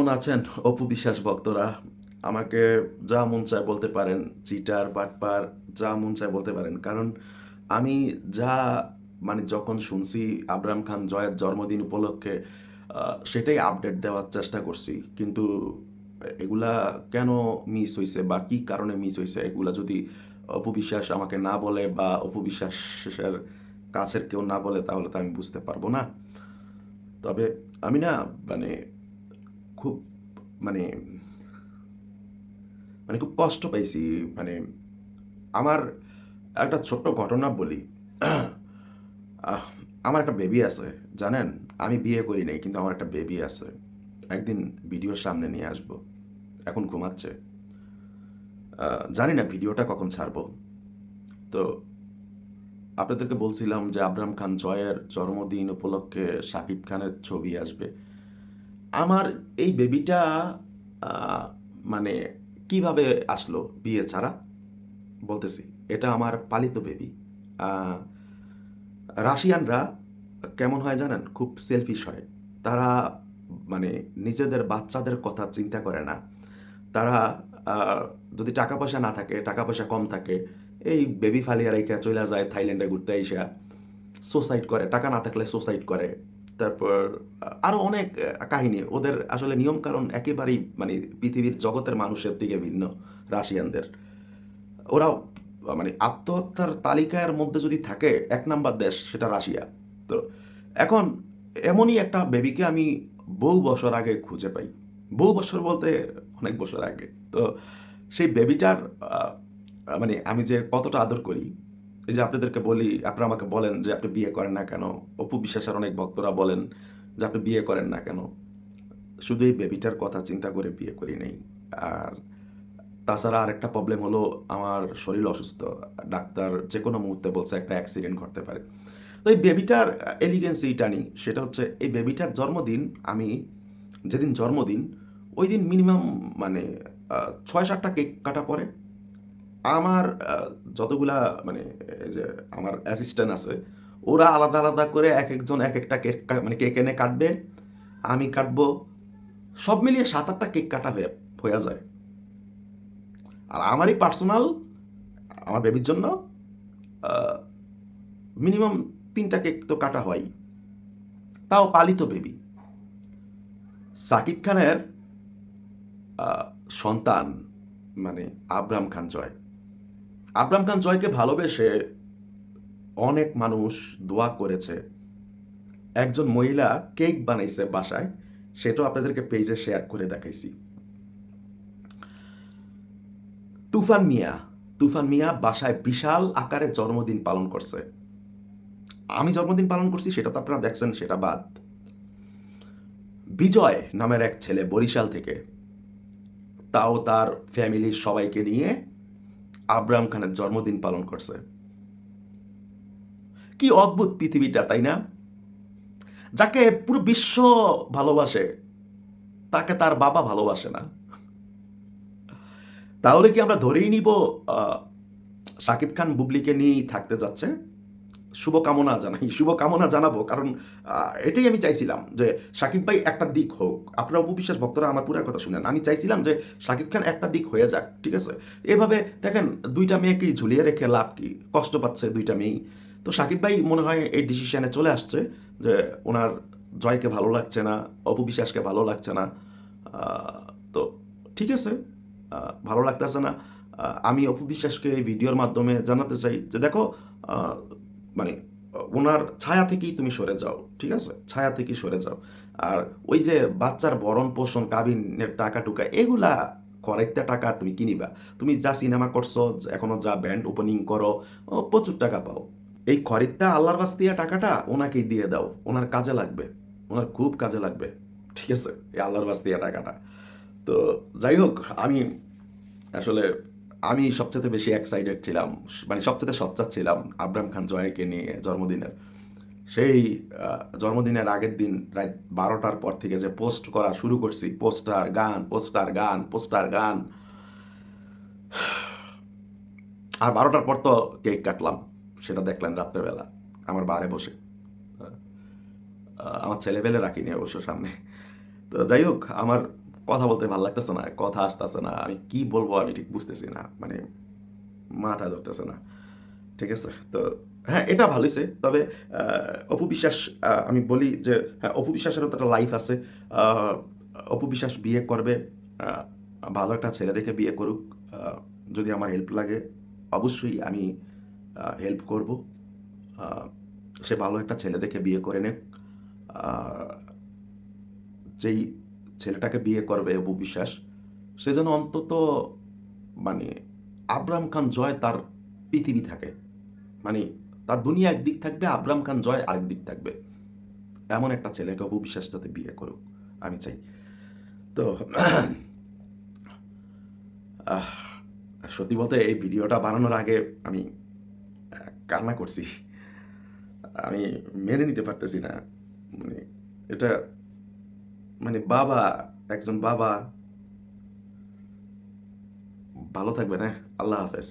কেমন আছেন অপু বিশ্বাস ভক্তরা? আমাকে যা মন চায় বলতে পারেন, চিটার, বাটপার, যা মন চায় বলতে পারেন। কারণ আমি যা মানে যখন শুনছি আবরাম খান জয়ের জন্মদিন উপলক্ষে সেটাই আপডেট দেওয়ার চেষ্টা করছি। কিন্তু এগুলা কেন মিস হয়েছে বা কি কারণে মিস হয়েছে এগুলা যদি অপু বিশ্বাস আমাকে না বলে বা অপু বিশ্বাসের কাছের কেউ না বলে, তাহলে তো আমি বুঝতে পারব না। তবে আমি না মানে খুব মানে মানে খুব কষ্ট পাইছি। মানে আমার একটা ছোট্ট ঘটনা বলি। আমার একটা বেবি আছে, জানেন? আমি বিয়ে করি নাই, কিন্তু আমার একটা বেবি আছে। একদিন ভিডিওর সামনে নিয়ে আসব। এখন ঘুমাচ্ছে। জানি না ভিডিওটা কখন ছাড়বো। তো আপনাদেরকে বলছিলাম যে আবরাম খান জয়ের জন্মদিন উপলক্ষে শাকিব খানের ছবি আসবে। আমার এই বেবিটা মানে কীভাবে আসলো বিয়ে ছাড়া? বলতেছি, এটা আমার পালিত বেবি রাশিয়ানরা কেমন হয় জানেন? খুব সেলফিশ হয়। তারা মানে নিজেদের বাচ্চাদের কথা চিন্তা করে না। তারা যদি টাকা পয়সা না থাকে, টাকা পয়সা কম থাকে, এই বেবি ফালিয়া রেখে চলে যায় থাইল্যান্ডে ঘুরতে আইসা। সোসাইড করে, টাকা না থাকলে সোসাইড করে। তারপর আরও অনেক কাহিনী। ওদের আসলে নিয়ম কারণ একেবারেই মানে পৃথিবীর জগতের মানুষের দিকে ভিন্ন, রাশিয়ানদের। ওরা মানে আত্মহত্যার তালিকার মধ্যে যদি থাকে, এক নাম্বার দেশ সেটা রাশিয়া। তো এখন এমনই একটা বেবিকে আমি বহু বছর আগে খুঁজে পাই। বহু বছর বলতে অনেক বছর আগে। তো সেই বেবিটার মানে আমি যে কতটা আদর করি এই যে আপনাদেরকে বলি, আপনারা আমাকে বলেন যে আপনি বিয়ে করেন না কেন? অপু বিশ্বাসের অনেক ভক্তরা বলেন যে আপনি বিয়ে করেন না কেন? শুধু এই বেবিটার কথা চিন্তা করে বিয়ে করি নেই। আর তাছাড়া আরেকটা প্রবলেম হলো, আমার শরীর অসুস্থ। ডাক্তার যে কোনো মুহূর্তে বলছে একটা অ্যাক্সিডেন্ট ঘটতে পারে। তো এই বেবিটার এলিগেন্স এইটা নেই। সেটা হচ্ছে, এই বেবিটার জন্মদিন, আমি যেদিন জন্মদিন, ওই দিন মিনিমাম মানে ছয় সাতটা কেক কাটা পরে আমার যতগুলা মানে যে আমার অ্যাসিস্ট্যান্ট আছে, ওরা আলাদা আলাদা করে এক একজন এক একটা কেক মানে কেক এনে কাটবে, আমি কাটবো, সব মিলিয়ে সাত আটটা কেক কাটা হয়ে হয়ে যায়। আর আমারই পার্সোনাল আমার বেবির জন্য মিনিমাম তিনটা কেক তো কাটা হয়। তাও পালিত বেবি সাকিব খানের সন্তান মানে আবরাম খান জয়। আবরাম খান জয়কে ভালোবেসে অনেক মানুষ দোয়া করেছে। একজন মহিলা কেক বানাইছে বাসায়, সেটাও আপনাদেরকে পেজে শেয়ার করে দেখাইছি। তুফান মিয়া তুফান মিয়া বাসায় বিশাল আকারে জন্মদিন পালন করছে। আমি জন্মদিন পালন করছি, সেটা তো আপনারা দেখছেন, সেটা বাদ। বিজয় নামের এক ছেলে বরিশাল থেকে, তাও তার ফ্যামিলির সবাইকে নিয়ে আব্রাহাম খানের জন্মদিন পালন করছে। কি অদ্ভুত পৃথিবীটা, তাই না? যাকে পুরো বিশ্ব ভালোবাসে, তাকে তার বাবা ভালোবাসে না। তাহলে কি আমরা ধরেই নিব সাকিব খান বুবলিকে নিয়েই থাকতে যাচ্ছে? শুভকামনা জানাই। শুভকামনা জানাব কারণ এটাই আমি চাইছিলাম যে শাকিব ভাই একটা দিক হোক। আপনারা উপবিশ্বাস ভক্তরা আমার পুরো কথা শুনেন। আমি চাইছিলাম যে সাকিব খান একটা দিক হয়ে যাক, ঠিক আছে? এভাবে দেখেন, দুইটা মেয়েকেই ঝুলিয়ে রেখে লাভ কি? কষ্ট পাচ্ছে দুইটা মেয়েই। তো শাকিব ভাই মনে হয় এই ডিসিশনে চলে আসছে যে ওনার জয়কে ভালো লাগছে না, অপবিশ্বাসকে ভালো লাগছে না। তো ঠিক আছে ভালো লাগতেছে না। আমি অপবিশ্বাসকে এই ভিডিওর মাধ্যমে জানাতে চাই যে দেখো মানে ওনার ছায়া থেকেই তুমি সরে যাও, ঠিক আছে? ছায়া থেকেই সরে যাও। আর ওই যে বাচ্চার ভরণ পোষণ, কাবিনের টাকা টুকা, এগুলা করেক্টা টাকা তুমি কিনিবা। তুমি যা সিনেমা করছ, এখনও যা ব্যান্ড ওপেনিং করো প্রচুর টাকা পাও। এই খরিদটা আল্লাহর বাস্তিয়া টাকাটা ওনাকেই দিয়ে দাও। ওনার কাজে লাগবে। ওনার খুব কাজে লাগবে, ঠিক আছে? এই আল্লাহর বাস্তিয়া টাকাটা। তো যাই হোক, আমি আসলে আমি সবচেয়ে বেশি এক্সাইটেড ছিলাম মানে সবচেয়ে সচ্চার ছিলাম আবরাম খান জয়কে নিয়ে জন্মদিনের। সেই জন্মদিনের আগের দিন রাত বারোটার পর থেকে যে পোস্ট করা শুরু করছি পোস্টার গান পোস্টার গান পোস্টার গান। আর বারোটার পর তো কেক কাটলাম, সেটা দেখলেন রাত্রেবেলা, আমার বারে বসে। আমার ছেলেবেলে রাখিনি অবশ্য সামনে। তো যাই হোক, আমার কথা বলতে ভালো লাগতেছে না, কথা আসতেছে না, আমি কি বলব আমি ঠিক বুঝতেছি না মানে মাথা ধরতেছে না, ঠিক আছে? তো হ্যাঁ এটা ভালো হয়েছে, তবে অপু বিশ্বাস আমি বলি যে হ্যাঁ অপু বিশ্বাসেরও তো একটা লাইফ আছে অপু বিশ্বাস বিয়ে করবে ভালো একটা ছেলে দেখে বিয়ে করুক যদি আমার হেল্প লাগে, অবশ্যই আমি হেল্প করব সে ভালো একটা ছেলে দেখে বিয়ে করে নেক যেই ছেলেটাকে বিয়ে করবে অপু বিশ্বাস, সে যেন অন্তত মানে আবরাম খান জয় তার পৃথিবী থাকে। মানে তার দুনিয়া একদিক থাকবে, আবরাম খান জয় আরেক দিক থাকবে। এমন একটা ছেলেকে অপু বিশ্বাস যাতে বিয়ে করুক, আমি চাই। তো সত্যি বলতে এই ভিডিওটা বানানোর আগে আমি কান্না করছি। আমি মেনে নিতে পারতেছি না। মানে এটা মানে বাবা একজন বাবা ভালো থাকবে না আল্লাহ হাফেজ।